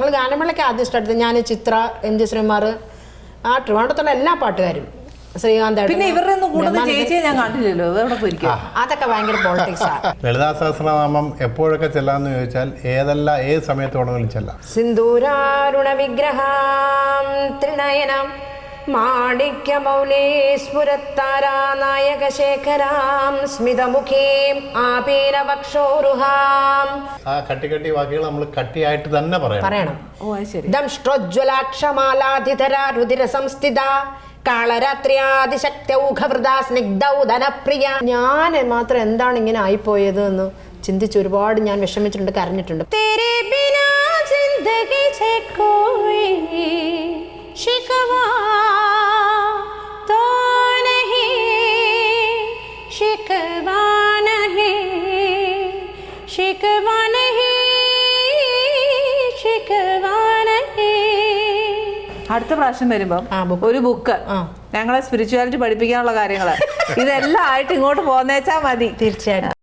ഞങ്ങൾ ഗാനമേളയ്ക്ക് ആദ്യം ഇഷ്ടപ്പെടുത്തത് ഞാൻ ചിത്ര എം ജി ശ്രീമാർ ആ ട്രിവാണ്ടത്തുള്ള എല്ലാ പാട്ടുകാരും. ശ്രീകാന്ത് പിന്നെ ഇവരുടെ ഒന്നും കൂടുതൽ ചേച്ചിയെ ഞാൻ കണ്ടില്ലല്ലോ അതൊക്കെ ഭയങ്കര പോളിറ്റിക്സാണ് ലളിതാ സഹസ്രനാമം എപ്പോഴൊക്കെ ചെല്ലാന്ന് ചോദിച്ചാൽ ഏതല്ല ഏത് സമയത്ത് വേണമെങ്കിലും ചെല്ലാം. സിന്ദൂരാരുണ വിഗ്രഹം ത്രിനയനം മാണിക്യമൗലേ സ്ഫുരത്താരാനായക ശേഖരാം സ്മിതമുഖീം ആപീനവക്ഷോരുഹാം ആ കട്ടി കട്ടി വാക്കുകൾ നമ്മൾ കട്ടിയായിട്ട് തന്നെ പറയാം പറയണം. ഓ ശരി. ദംഷ്ട്രോജ്വലാക്ഷമാലാധിതര രുതിര സംസ്ഥിത കാളരാത്രിയാതിശക്തൗഘവൃത സ്നിഗ്ധൗധനപ്രിയ ഞാൻ മാത്രം എന്താണ് ഇങ്ങനെ ആയിപ്പോയത് എന്ന് ചിന്തിച്ച് ഒരുപാട് ഞാൻ വിഷമിച്ചിട്ടുണ്ട് കരഞ്ഞിട്ടുണ്ട്. തേരെ ബിനാ ചിന്തകി സേ നഹീ ശികവാ നഹീ ശികവാ നഹീ അടുത്ത പ്രാവശ്യം വരുമ്പം ഒരു ബുക്ക് ഞങ്ങളെ സ്പിരിച്വാലിറ്റി പഠിപ്പിക്കാനുള്ള കാര്യങ്ങൾ ഇതെല്ലാം ആയിട്ട് ഇങ്ങോട്ട് പോന്നേച്ചാ മതി. തീർച്ചയായിട്ടും.